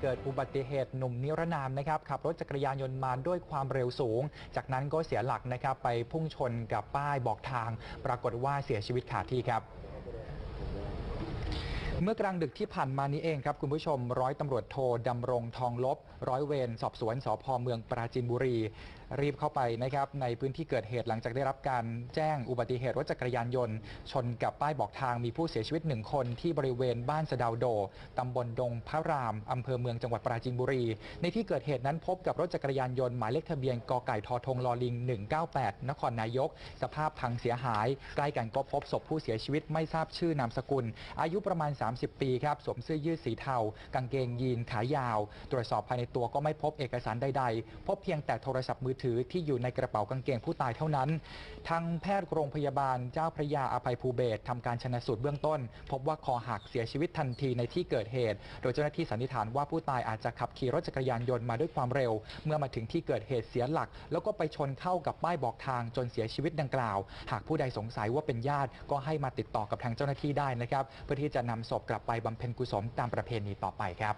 เกิดอุบัติเหตุหนุ่มนิรนามนะครับขับรถจักรยานยนต์มาด้วยความเร็วสูง จากนั้นก็เสียหลักนะครับไปพุ่งชนกับป้ายบอกทาง ปรากฏว่าเสียชีวิตขาดที่ครับเมื่อกลางดึกที่ผ่านมานี้เองครับคุณผู้ชม ร้อยตำรวจโทดำรงทองลบ ร้อยเวรสอบสวนสพเมืองปราจีนบุรี รีบเข้าไปนะครับในพื้นที่เกิดเหตุหลังจากได้รับการแจ้งอุบัติเหตุรถจักรยานยนต์ ชนกับป้ายบอกทางมีผู้เสียชีวิตหนึ่งคนที่บริเวณบ้านสะดาวโดตำบลดงพระรามอำเภอเมืองจังหวัดปราจีนบุรี ในที่เกิดเหตุนั้นพบกับรถจักรยานยนต์หมายเลขทะเบียนกไก่ทอทงลอลิง 198 นครนายก สภาพพังเสียหาย ใกล้กันก็พบศพผู้เสียชีวิตไม่ทราบชื่อนามสกุล อายุประมาณ 30 ปีครับสวมเสื้อยืดสีเทา กางเกงยีนขายาว ตรวจสอบภายในตัวก็ไม่พบเอกสารใดๆ พบเพียงแต่โทรศัพท์มือถือที่อยู่ในกระเป๋ากางเกงผู้ตายเท่านั้น ทางแพทย์โรงพยาบาลเจ้าพระยาอภัยภูเบศทำการชนะสูตรเบื้องต้น พบว่าคอหักเสียชีวิตทันทีในที่เกิดเหตุ โดยเจ้าหน้าที่สันนิษฐานว่าผู้ตายอาจจะขับขี่รถจักรยานยนต์มาด้วยความเร็ว เมื่อมาถึงที่เกิดเหตุเสียหลัก แล้วก็ไปชนเข้ากับป้ายบอกทางจนเสียชีวิตดังกล่าว หากผู้ใดสงสัยว่าเป็นญาติก็ให้มาติดต่อกับทางเจ้าหน้าที่ได้นะครับ เพื่อที่จะนำศพกลับไปบำเพ็ญกุศลตามประเพณีต่อไปครับ